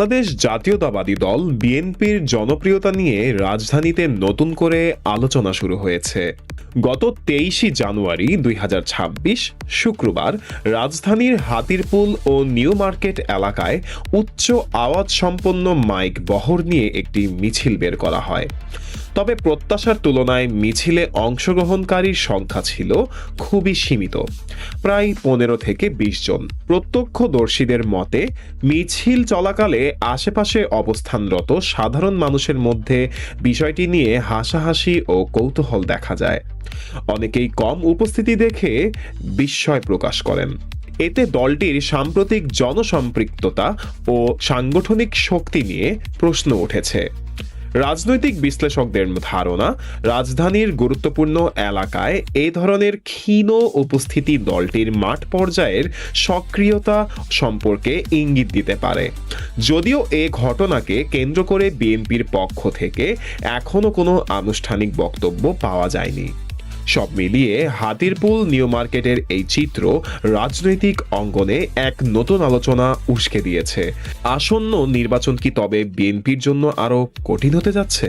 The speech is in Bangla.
বাংলাদেশ জাতীয়তাবাদী দল বিএনপির জনপ্রিয়তা নিয়ে রাজধানীতে নতুন করে আলোচনা শুরু হয়েছে। গত তেইশে জানুয়ারি দুই শুক্রবার রাজধানীর হাতিরপুল ও নিউ মার্কেট এলাকায় উচ্চ আওয়াজ সম্পন্ন মাইক বহর নিয়ে একটি মিছিল বের করা হয়। তবে প্রত্যাশার তুলনায় মিছিলে অংশগ্রহণকারীর সংখ্যা ছিল খুবই সীমিত। প্রায় পনেরো থেকে বিশ জন। প্রত্যক্ষদর্শীদের মতে, মিছিল চলাকালে আশেপাশে অবস্থানরত সাধারণ মানুষের মধ্যে বিষয়টি নিয়ে হাসাহাসি ও কৌতূহল দেখা যায়। অনেকেই কম উপস্থিতি দেখে বিস্ময় প্রকাশ করেন। এতে দলটির সাম্প্রতিক জনসম্পৃক্ততা ও সাংগঠনিক শক্তি নিয়ে প্রশ্ন উঠেছে। রাজনৈতিক বিশ্লেষকদের ধারণা, রাজধানীর গুরুত্বপূর্ণ এলাকায় এ ধরনের ক্ষীণ উপস্থিতি দলটির মাঠ পর্যায়ের সক্রিয়তা সম্পর্কে ইঙ্গিত দিতে পারে। যদিও এ ঘটনাকে কেন্দ্র করে বিএনপির পক্ষ থেকে এখনও কোনো আনুষ্ঠানিক বক্তব্য পাওয়া যায়নি। সব মিলিয়ে হাতিরপুল নিউ মার্কেটের এই চিত্র রাজনৈতিক অঙ্গনে এক নতুন আলোচনা উস্কে দিয়েছে। আসন্ন নির্বাচন কি তবে বিএনপির জন্য আরও কঠিন হতে যাচ্ছে?